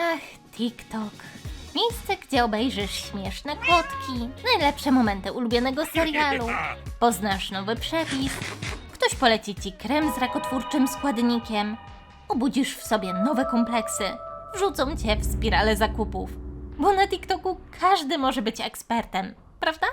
Ach, TikTok. Miejsce, gdzie obejrzysz śmieszne kotki, najlepsze momenty ulubionego serialu, poznasz nowy przepis, ktoś poleci ci krem z rakotwórczym składnikiem, obudzisz w sobie nowe kompleksy, wrzucą cię w spiralę zakupów. Bo na TikToku każdy może być ekspertem, prawda?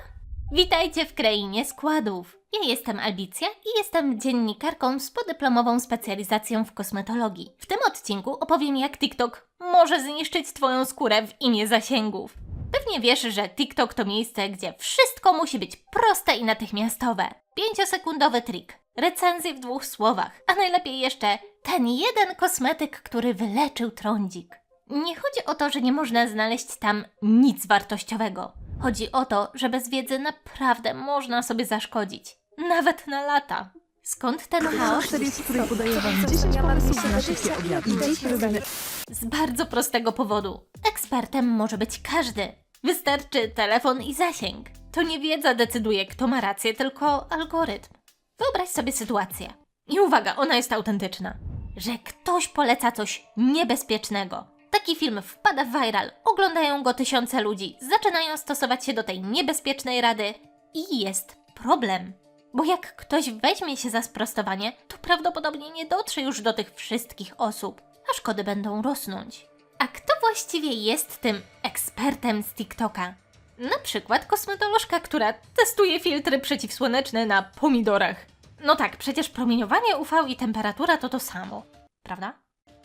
Witajcie w krainie składów. Ja jestem Albicja i jestem dziennikarką z podyplomową specjalizacją w kosmetologii. W tym odcinku opowiem, jak TikTok może zniszczyć Twoją skórę w imię zasięgów. Pewnie wiesz, że TikTok to miejsce, gdzie wszystko musi być proste i natychmiastowe. Pięciosekundowy trik, recenzje w dwóch słowach, a najlepiej jeszcze ten jeden kosmetyk, który wyleczył trądzik. Nie chodzi o to, że nie można znaleźć tam nic wartościowego. Chodzi o to, że bez wiedzy naprawdę można sobie zaszkodzić. Nawet na lata. Skąd ten chaos? serii, w której podaję Wam 10 pomysłów na szybkie obiady. I dziś robimy Z bardzo prostego powodu. Ekspertem może być każdy. Wystarczy telefon i zasięg. To nie wiedza decyduje, kto ma rację, tylko algorytm. Wyobraź sobie sytuację. I uwaga, ona jest autentyczna. Że ktoś poleca coś niebezpiecznego. Taki film wpada w viral, oglądają go tysiące ludzi, zaczynają stosować się do tej niebezpiecznej rady i jest problem. Bo jak ktoś weźmie się za sprostowanie, to prawdopodobnie nie dotrze już do tych wszystkich osób, a szkody będą rosnąć. A kto właściwie jest tym ekspertem z TikToka? Na przykład kosmetolożka, która testuje filtry przeciwsłoneczne na pomidorach. No tak, przecież promieniowanie UV i temperatura to to samo, prawda?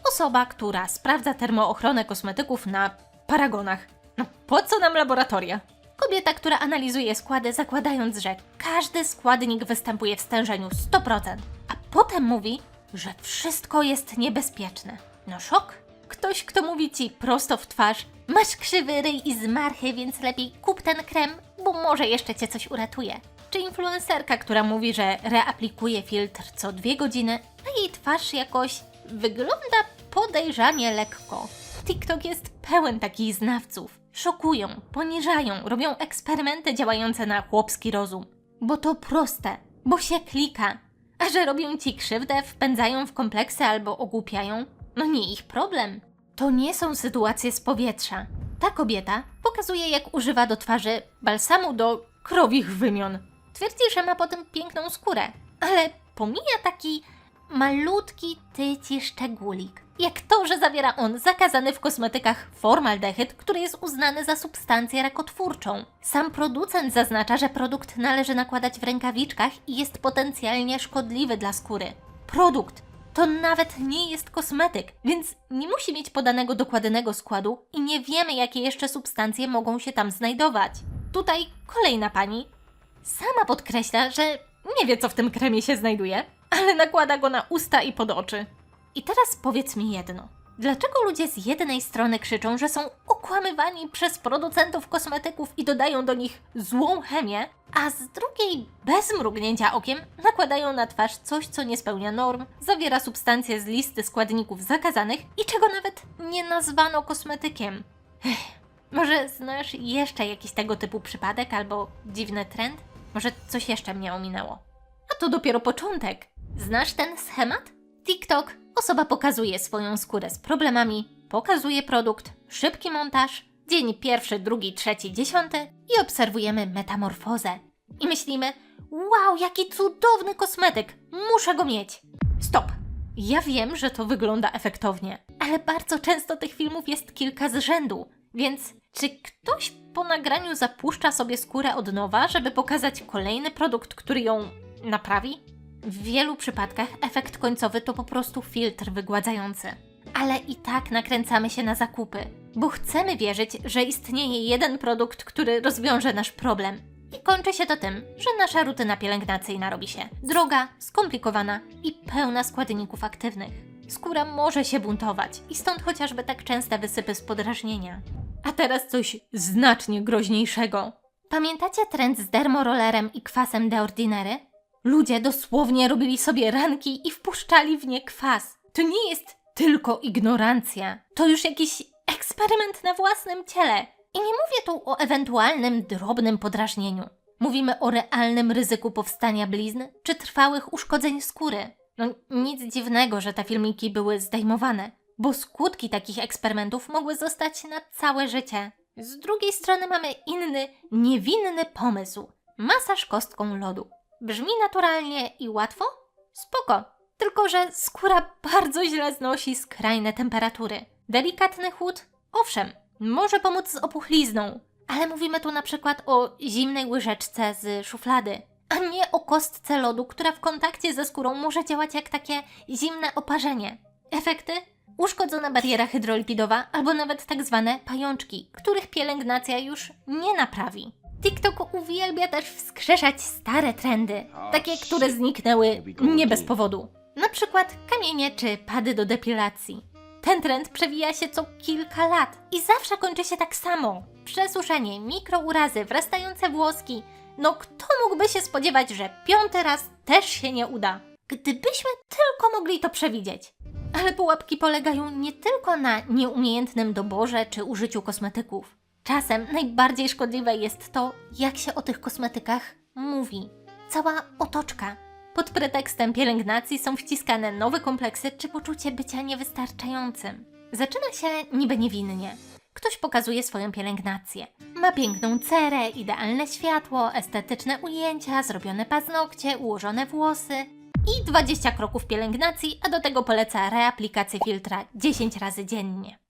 Osoba, która sprawdza termoochronę kosmetyków na paragonach. No po co nam laboratoria? Kobieta, która analizuje składy, zakładając, że każdy składnik występuje w stężeniu 100%, a potem mówi, że wszystko jest niebezpieczne. No szok. Ktoś, kto mówi ci prosto w twarz, masz krzywy ryj i zmarchy, więc lepiej kup ten krem, bo może jeszcze cię coś uratuje. Czy influencerka, która mówi, że reaplikuje filtr co dwie godziny, a jej twarz jakoś wygląda podejrzanie lekko. TikTok jest pełen takich znawców. Szokują, poniżają, robią eksperymenty działające na chłopski rozum. Bo to proste, bo się klika. A że robią ci krzywdę, wpędzają w kompleksy albo ogłupiają, no nie ich problem. To nie są sytuacje z powietrza. Ta kobieta pokazuje, jak używa do twarzy balsamu do krowich wymion. Twierdzi, że ma potem piękną skórę, ale pomija taki malutki tyci szczególik. Jak to, że zawiera on zakazany w kosmetykach formaldehyd, który jest uznany za substancję rakotwórczą. Sam producent zaznacza, że produkt należy nakładać w rękawiczkach i jest potencjalnie szkodliwy dla skóry. Produkt to nawet nie jest kosmetyk, więc nie musi mieć podanego dokładnego składu i nie wiemy, jakie jeszcze substancje mogą się tam znajdować. Tutaj kolejna pani sama podkreśla, że nie wie, co w tym kremie się znajduje, ale nakłada go na usta i pod oczy. I teraz powiedz mi jedno. Dlaczego ludzie z jednej strony krzyczą, że są okłamywani przez producentów kosmetyków i dodają do nich złą chemię, a z drugiej, bez mrugnięcia okiem, nakładają na twarz coś, co nie spełnia norm, zawiera substancje z listy składników zakazanych i czego nawet nie nazwano kosmetykiem? Ech, może znasz jeszcze jakiś tego typu przypadek albo dziwny trend? Może coś jeszcze mnie ominęło? A to dopiero początek. Znasz ten schemat? TikTok. Osoba pokazuje swoją skórę z problemami, pokazuje produkt, szybki montaż, dzień pierwszy, drugi, trzeci, dziesiąty i obserwujemy metamorfozę. I myślimy, wow, jaki cudowny kosmetyk, muszę go mieć. Stop. Ja wiem, że to wygląda efektownie, ale bardzo często tych filmów jest kilka z rzędu, więc czy ktoś po nagraniu zapuszcza sobie skórę od nowa, żeby pokazać kolejny produkt, który ją naprawi? W wielu przypadkach efekt końcowy to po prostu filtr wygładzający. Ale i tak nakręcamy się na zakupy, bo chcemy wierzyć, że istnieje jeden produkt, który rozwiąże nasz problem. I kończy się to tym, że nasza rutyna pielęgnacyjna robi się droga, skomplikowana i pełna składników aktywnych. Skóra może się buntować i stąd chociażby tak częste wysypy z podrażnienia. A teraz coś znacznie groźniejszego. Pamiętacie trend z dermorollerem i kwasem de ordinary? Ludzie dosłownie robili sobie ranki i wpuszczali w nie kwas. To nie jest tylko ignorancja. To już jakiś eksperyment na własnym ciele. I nie mówię tu o ewentualnym drobnym podrażnieniu. Mówimy o realnym ryzyku powstania blizn czy trwałych uszkodzeń skóry. No nic dziwnego, że te filmiki były zdejmowane, bo skutki takich eksperymentów mogły zostać na całe życie. Z drugiej strony mamy inny, niewinny pomysł. Masaż kostką lodu. Brzmi naturalnie i łatwo? Spoko. Tylko, że skóra bardzo źle znosi skrajne temperatury. Delikatny chłód? Owszem, może pomóc z opuchlizną, ale mówimy tu na przykład o zimnej łyżeczce z szuflady, a nie o kostce lodu, która w kontakcie ze skórą może działać jak takie zimne oparzenie. Efekty? Uszkodzona bariera hydrolipidowa albo nawet tak zwane pajączki, których pielęgnacja już nie naprawi. TikTok uwielbia też wskrzeszać stare trendy, takie, które zniknęły nie bez powodu. Na przykład kamienie czy pady do depilacji. Ten trend przewija się co kilka lat i zawsze kończy się tak samo. Przesuszenie, mikrourazy, wrastające włoski. No kto mógłby się spodziewać, że piąty raz też się nie uda? Gdybyśmy tylko mogli to przewidzieć. Ale pułapki polegają nie tylko na nieumiejętnym doborze czy użyciu kosmetyków. Czasem najbardziej szkodliwe jest to, jak się o tych kosmetykach mówi. Cała otoczka. Pod pretekstem pielęgnacji są wciskane nowe kompleksy czy poczucie bycia niewystarczającym. Zaczyna się niby niewinnie. Ktoś pokazuje swoją pielęgnację. Ma piękną cerę, idealne światło, estetyczne ujęcia, zrobione paznokcie, ułożone włosy i 20 kroków pielęgnacji, a do tego poleca reaplikację filtra 10 razy dziennie.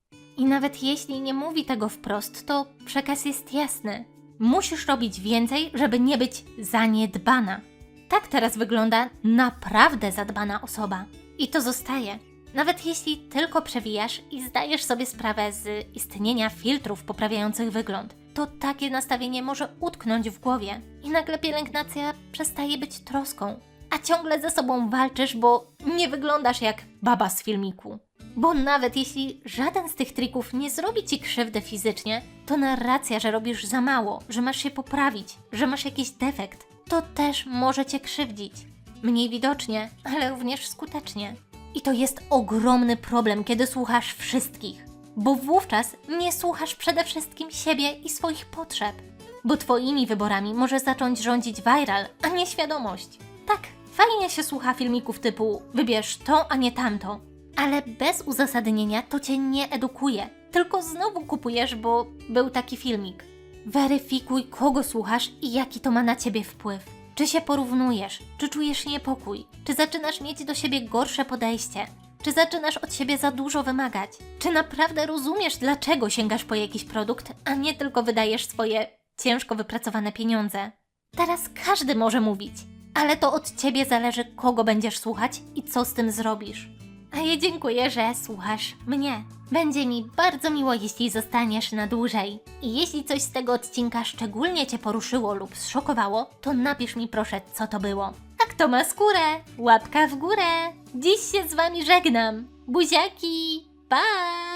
I nawet jeśli nie mówi tego wprost, to przekaz jest jasny. Musisz robić więcej, żeby nie być zaniedbana. Tak teraz wygląda naprawdę zadbana osoba. I to zostaje. Nawet jeśli tylko przewijasz i zdajesz sobie sprawę z istnienia filtrów poprawiających wygląd, to takie nastawienie może utknąć w głowie i nagle pielęgnacja przestaje być troską. A ciągle ze sobą walczysz, bo nie wyglądasz jak baba z filmiku. Bo nawet jeśli żaden z tych trików nie zrobi ci krzywdy fizycznie, to narracja, że robisz za mało, że masz się poprawić, że masz jakiś defekt, to też może cię krzywdzić. Mniej widocznie, ale również skutecznie. I to jest ogromny problem, kiedy słuchasz wszystkich, bo wówczas nie słuchasz przede wszystkim siebie i swoich potrzeb. Bo twoimi wyborami może zacząć rządzić viral, a nie świadomość. Tak, fajnie się słucha filmików typu wybierz to, a nie tamto, ale bez uzasadnienia to cię nie edukuje, tylko znowu kupujesz, bo był taki filmik. Weryfikuj, kogo słuchasz i jaki to ma na ciebie wpływ. Czy się porównujesz? Czy czujesz niepokój? Czy zaczynasz mieć do siebie gorsze podejście? Czy zaczynasz od siebie za dużo wymagać? Czy naprawdę rozumiesz, dlaczego sięgasz po jakiś produkt, a nie tylko wydajesz swoje ciężko wypracowane pieniądze? Teraz każdy może mówić, ale to od ciebie zależy, kogo będziesz słuchać i co z tym zrobisz. A ja dziękuję, że słuchasz mnie. Będzie mi bardzo miło, jeśli zostaniesz na dłużej. I jeśli coś z tego odcinka szczególnie Cię poruszyło lub zszokowało, to napisz mi proszę, co to było. A kto ma skórę? Łapka w górę! Dziś się z Wami żegnam. Buziaki! Pa!